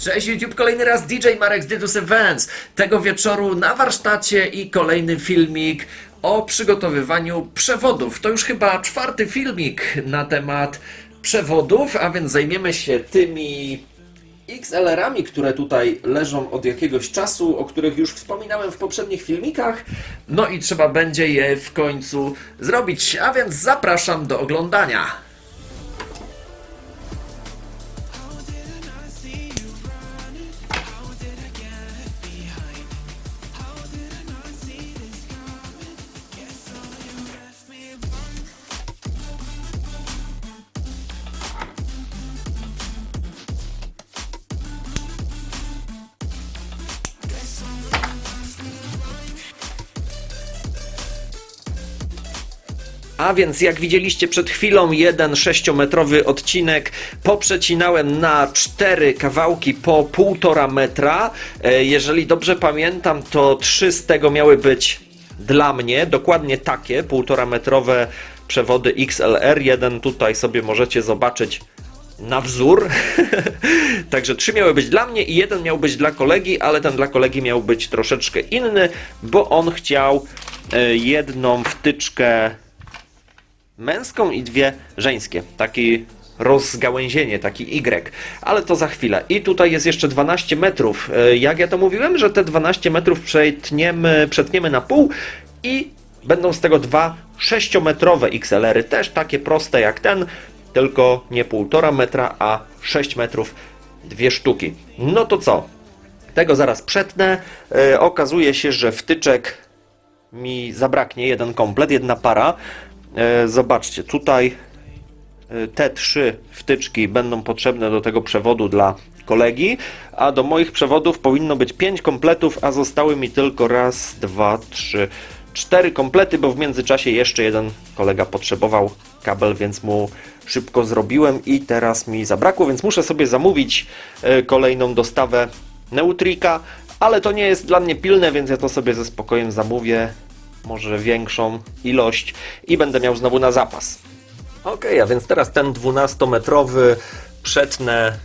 Cześć YouTube, kolejny raz DJ Marek z Didus Events. Tego wieczoru na warsztacie i kolejny filmik o przygotowywaniu przewodów. To już chyba czwarty filmik na temat przewodów, a więc zajmiemy się tymi XLR-ami, które tutaj leżą od jakiegoś czasu, o których już wspominałem w poprzednich filmikach. No i trzeba będzie je w końcu zrobić, a więc zapraszam do oglądania. A więc jak widzieliście przed chwilą jeden sześciometrowy odcinek poprzecinałem na cztery kawałki po półtora metra. E, Jeżeli dobrze pamiętam, to trzy z tego miały być dla mnie, dokładnie takie półtora metrowe przewody XLR. Jeden tutaj sobie możecie zobaczyć na wzór. Także trzy miały być dla mnie i jeden miał być dla kolegi, ale ten dla kolegi miał być troszeczkę inny, bo on chciał e, jedną wtyczkę męską i dwie żeńskie. Taki rozgałęzienie, taki Y, ale to za chwilę. I tutaj jest jeszcze 12 metrów. E, Jak ja to mówiłem, że te 12 metrów przetniemy, przetniemy na pół i będą z tego dwa 6-metrowe XLR-y, też takie proste jak ten, tylko nie 1,5 metra, a 6 metrów, dwie sztuki. No to co? Tego zaraz przetnę. E, okazuje się, że wtyczek mi zabraknie jeden komplet, jedna para. E, zobaczcie, tutaj e, te trzy wtyczki będą potrzebne do tego przewodu dla kolegi, a do moich przewodów powinno być pięć kompletów, a zostały mi tylko raz, dwa, trzy, cztery komplety, bo w międzyczasie jeszcze jeden kolega potrzebował kabel, więc mu szybko zrobiłem i teraz mi zabrakło, więc muszę sobie zamówić e, kolejną dostawę Neutrika, ale to nie jest dla mnie pilne, więc ja to sobie ze spokojem zamówię może większą ilość i będę miał znowu na zapas. Ok, a więc teraz ten 12-metrowy przetnę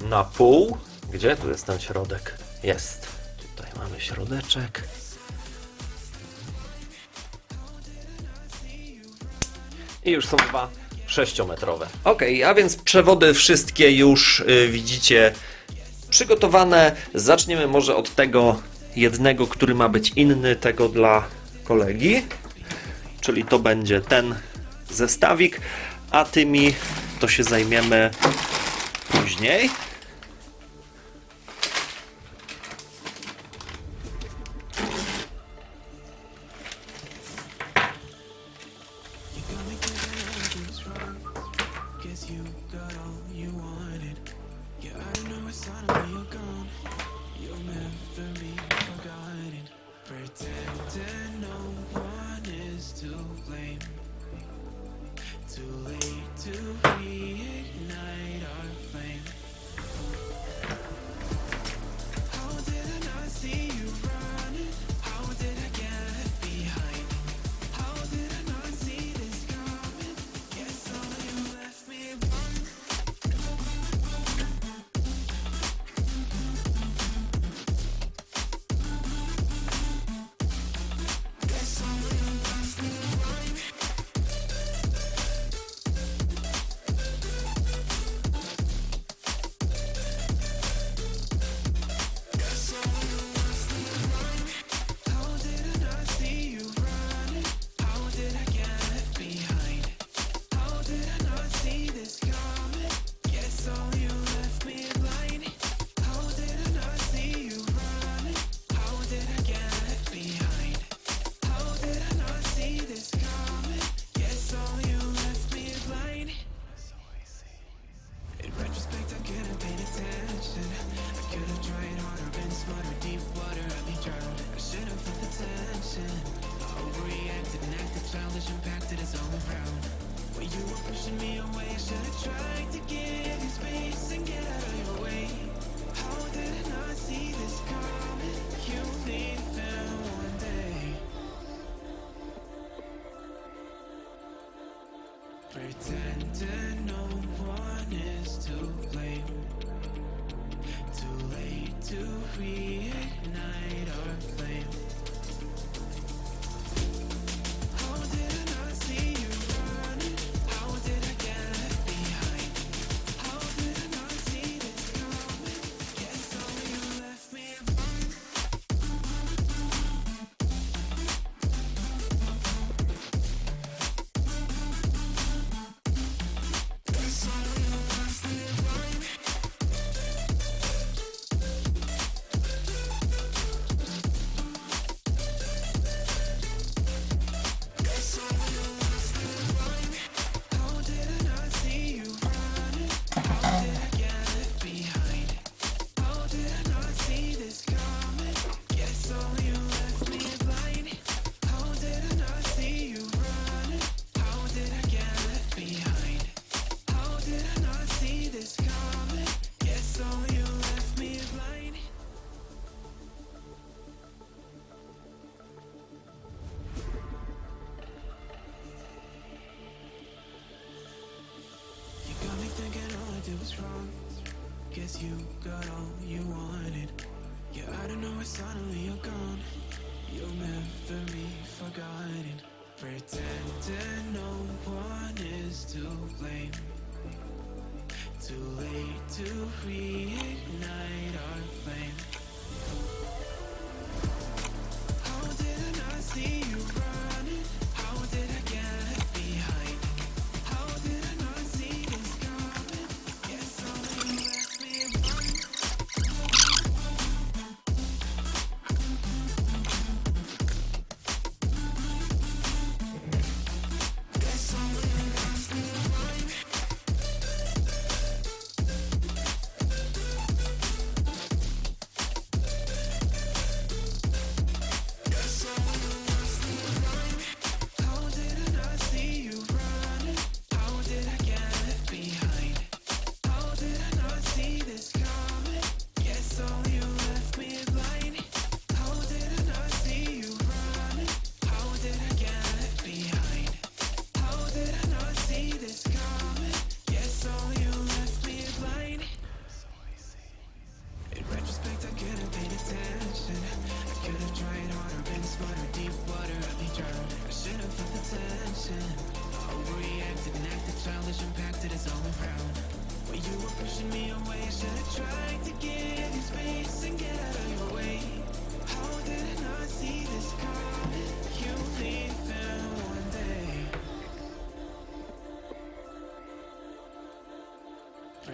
na pół. Gdzie tu jest ten środek? Jest. Tutaj mamy środeczek. I już są dwa 6-metrowe. Ok, a więc przewody wszystkie już y, widzicie przygotowane. Zaczniemy może od tego jednego, który ma być inny, tego dla kolegi. Czyli to będzie ten zestawik, a tymi to się zajmiemy później. You're never be forgotten. Pretending no one is to blame. Too late to reignite our flame. How did I not see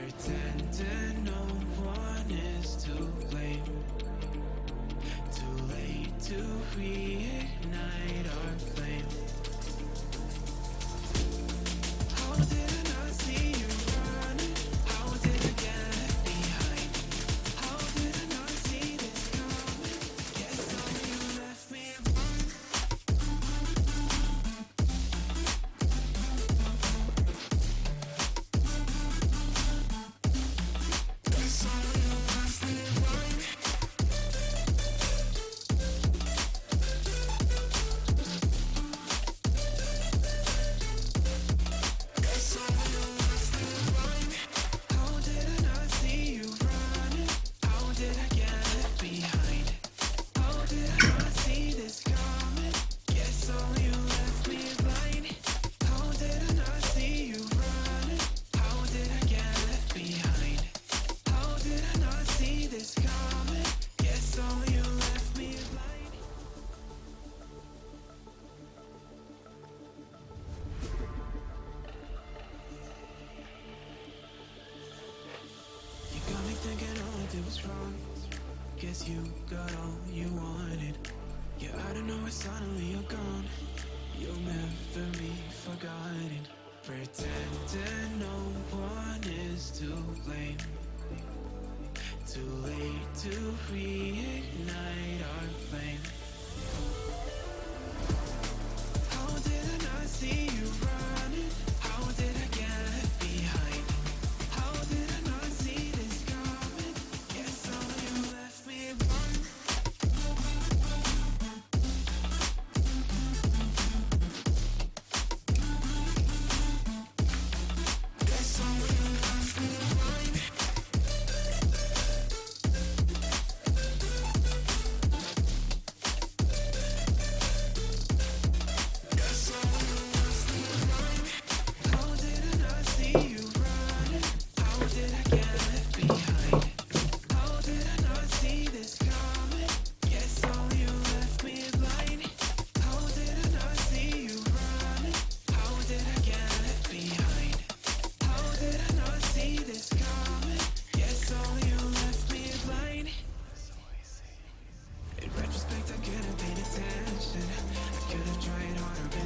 Pretending no one is to blame. Too late to read. guess you got all you wanted. Yeah, I don't know, it's suddenly you're gone. You'll never be forgotten. Pretending no one is to blame. Too late to reignite our flame. How didn't I see?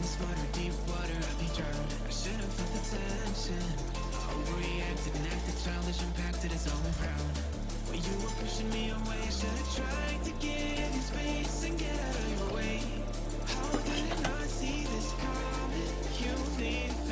surface deep water, I'll be drowned. I should've felt the tension. Overreacted and acted childish, impacted its own ground. When you were pushing me away, I should've tried to give you space and get out of your way. How did I not see this coming? You leave.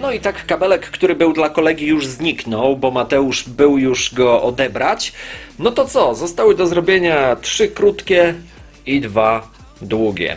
No i tak kabelek, który był dla kolegi już zniknął, bo Mateusz był już go odebrać. No to co? Zostały do zrobienia trzy krótkie i dwa długie.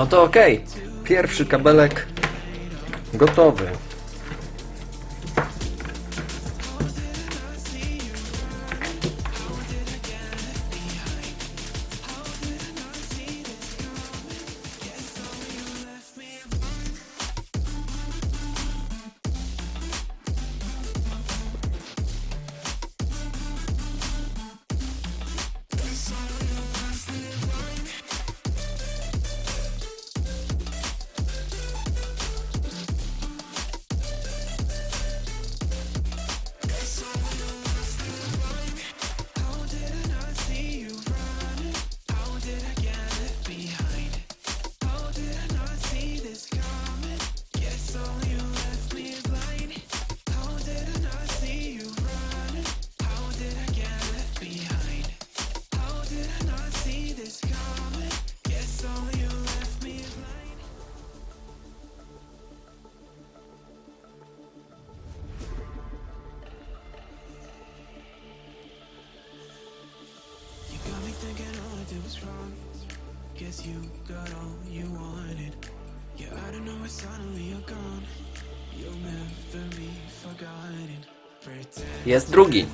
No to okej. Pierwszy kabelek gotowy. Jest drugi.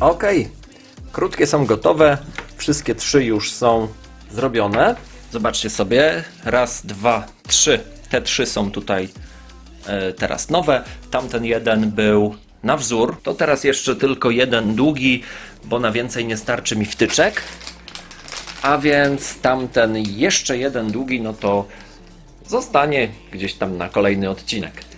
Okej, krótkie są gotowe, wszystkie trzy już są zrobione. Zobaczcie sobie, raz, dwa, trzy. Te trzy są tutaj e, teraz nowe. Tamten jeden był na wzór. To teraz jeszcze tylko jeden długi, bo na więcej nie starczy mi wtyczek. A więc tamten jeszcze jeden długi, no to zostanie gdzieś tam na kolejny odcinek.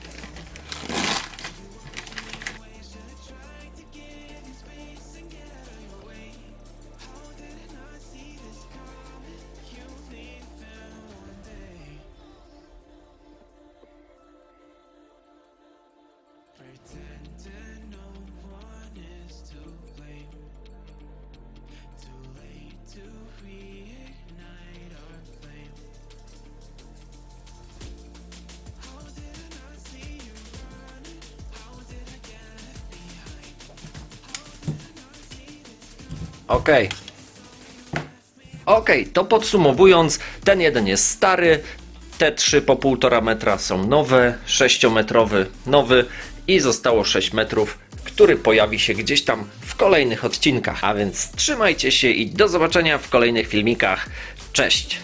Okej. Okej, to podsumowując, ten jeden jest stary, te trzy po półtora metra są nowe, sześciometrowy nowy i zostało 6 metrów, który pojawi się gdzieś tam w kolejnych odcinkach. A więc trzymajcie się i do zobaczenia w kolejnych filmikach. Cześć!